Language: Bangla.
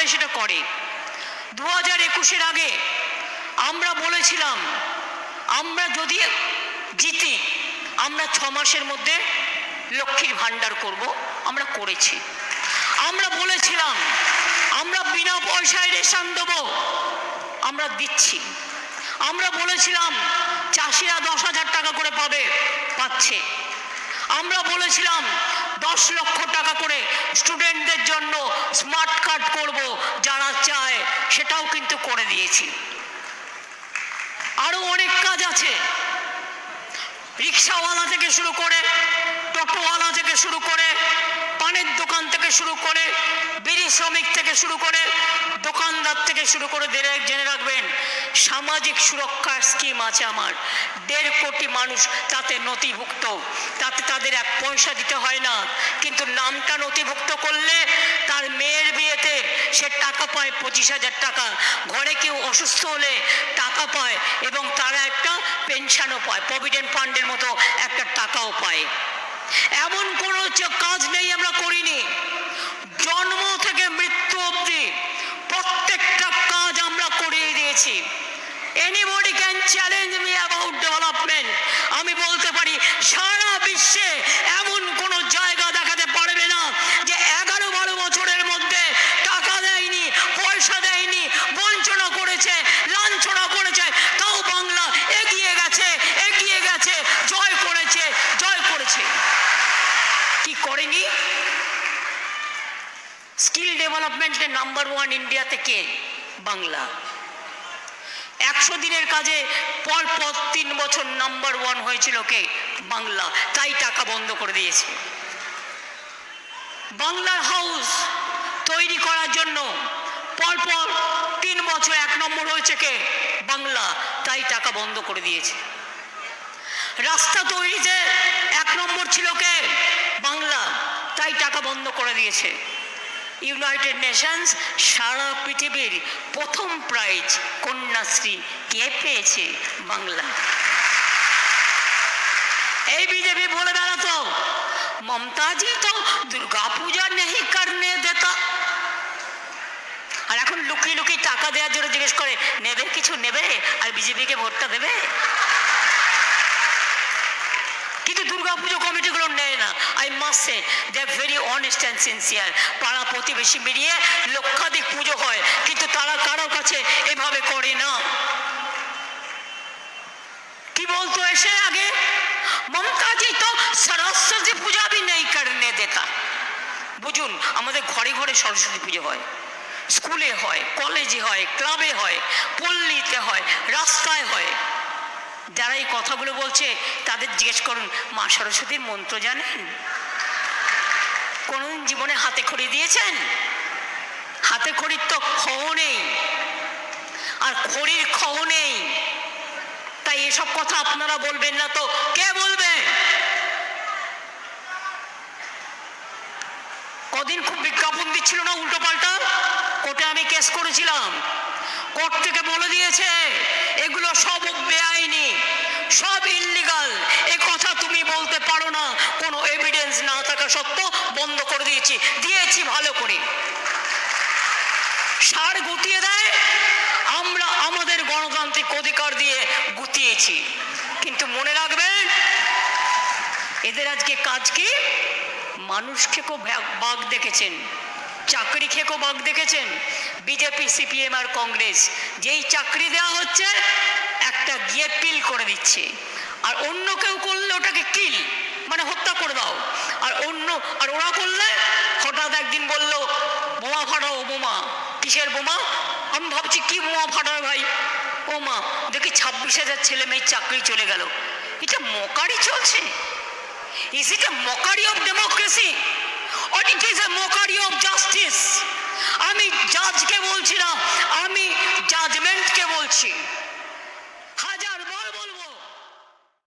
বলে সেটা করে। দু হাজার একুশের আগে আমরা বলেছিলাম, আমরা যদি জিতি, আমরা ছ মাসের মধ্যে লক্ষ্মীর ভাণ্ডার করব, আমরা করেছি। আমরা বলেছিলাম, আমরা বিনা পয়সায় রেশন দেবো, আমরা দিচ্ছি। আমরা বলেছিলাম, চাষিরা দশ হাজার টাকা করে পাবে, পাচ্ছে। আমরা বলেছিলাম দশ লক্ষ টাকা করে স্টুডেন্টদের জন্য স্মার্ট কার্ড করব যারা চায়, সেটাও কিন্তু করে দিয়েছি। আরও অনেক কাজ আছে। রিক্সাওয়ালা থেকে শুরু করে, টোটোওয়ালা থেকে শুরু করে, পানের দোকান শুরু করে, বিড়ি শ্রমিক থেকে শুরু করে, দোকানদার থেকে শুরু করে জেনে রাখবেন, সামাজিক সুরক্ষার স্কিম আছে আমার। দেড় কোটি মানুষ তাতে নথিভুক্ত। তাতে তাদের এক পয়সা দিতে হয় না। কিন্তু নামটা নথিভুক্ত করলে তার মেয়ের বিয়েতে সে টাকা পায় পঁচিশ হাজার টাকা। ঘরে কেউ অসুস্থ হলে টাকা পায় এবং তারা একটা পেনশনও পায় প্রভিডেন্ট ফান্ডের মতো একটা টাকাও পায়। এমন কোন কাজ নেই আমরা করিনি। জন্ম থেকে মৃত্যু অব্দি প্রত্যেকটা কাজ আমরা করিয়ে দিয়েছি। Anybody can challenge me about development আমি বলতে পারি, সারা বিশ্বে এমন কোনো জায়গা স্কিল ডেভেলপমেন্টে নাম্বার ওয়ান ইন্ডিয়াতে কে? বাংলা। একশো দিনের কাজে পর পর তিন বছর নাম্বার ওয়ান হয়েছিল কে? বাংলা। তাই টাকা বন্ধ করে দিয়েছে। বাংলার হাউস তৈরি করার জন্য পরপর তিন বছর এক নম্বর হয়েছে কে? বাংলা। তাই টাকা বন্ধ করে দিয়েছে। রাস্তা তৈরিতে এক নম্বর ছিল কে? বাংলা। তাই টাকা বন্ধ করে দিয়েছে। ইউনাইটেড নেশনস সারা পৃথিবীর প্রথম প্রাইজ কন্যাশ্রী কে পেয়েছে? বাংলা। এই বিজেপি বলে বেড়াতো, মমতাজি তো দুর্গা পূজা নেই করনে দেতা। আর এখন লুকিয়ে লুকিয়ে টাকা দেওয়ার জন্য জিজ্ঞেস করে, নেবে কিছু নেবে? আর বিজেপিকে ভোটটা দেবে কিন্তু দুর্গাপুজো কমিটিগুলো নেয় না I must they very honest and sincere পাড়া প্রতিবেশী মিলিয়ে লক্ষাধিক পুজো হয়, কিন্তু তারা কারোর কাছে এভাবে করে না। কি বলতো এসে আগে? মমতাজি তো সরস্বতী পূজা ভি নেই কারণে দেতা। বুঝুন, আমাদের ঘরে ঘরে সরস্বতী পুজো হয়। স্কুলে হয়, কলেজে হয়, ক্লাবে হয়, পল্লীতে হয়, রাস্তায় হয়। যারা এই কথাগুলো বলছে, তাদের জিজ্ঞেস করুন, মা সরস্বতীর মন্ত্র জানেন? কোনদিন জীবনে হাতে খড়ি দিয়েছেন? হাতে খড়ির তো খহ নেই। আর খড়ির খহ নেই। তাই এসব কথা আপনারা বলবেন না তো? কে বলবে? কদিন খুব বিজ্ঞাপন দিচ্ছিল না উল্টো পাল্টা কোর্টে আমি কেস করেছিলাম। কোর্ট থেকে বলে দিয়েছে, এগুলো সব বেআইনি সব ইল্লিগাল এ কথা তুমি বলতে পারো না, কোনো এভিডেন্স না থাকা সত্ত্বেও বন্ধ করে দিয়েছি। দিয়েছি ভালো করে। সার গুটিয়ে দেয়, আমরা আমাদের গণতান্ত্রিক অধিকার দিয়ে গুতিয়েছি কিন্তু মনে রাখবেন, এদের আজকে কাজ কি? মানুষ খেকো বাঘ দেখেছেন। চাকরি খেকো বাঘ দেখেছেন? বিজেপি, সিপিএম আর কংগ্রেস। যেই চাকরি দেওয়া হচ্ছে, একটা গিয়ে পিল করে দিচ্ছে। আর অন্য কেউ করলে ওটাকে কিল মানে হত্যা করে দাও। আর অন্য, আর ওরা করলে হঠাৎ একদিন বলল, বোমা ফাটাও, বোমা। কিসের বোমা? আমি ভাবছি, কি বোমা ফাটাবে ভাই? ও মা, দেখি ছাব্বিশ হাজার ছেলে মেয়ের চাকরি চলে গেল। এটা মকারি চলছে? Is it a mockery of democracy or it is a mockery of justice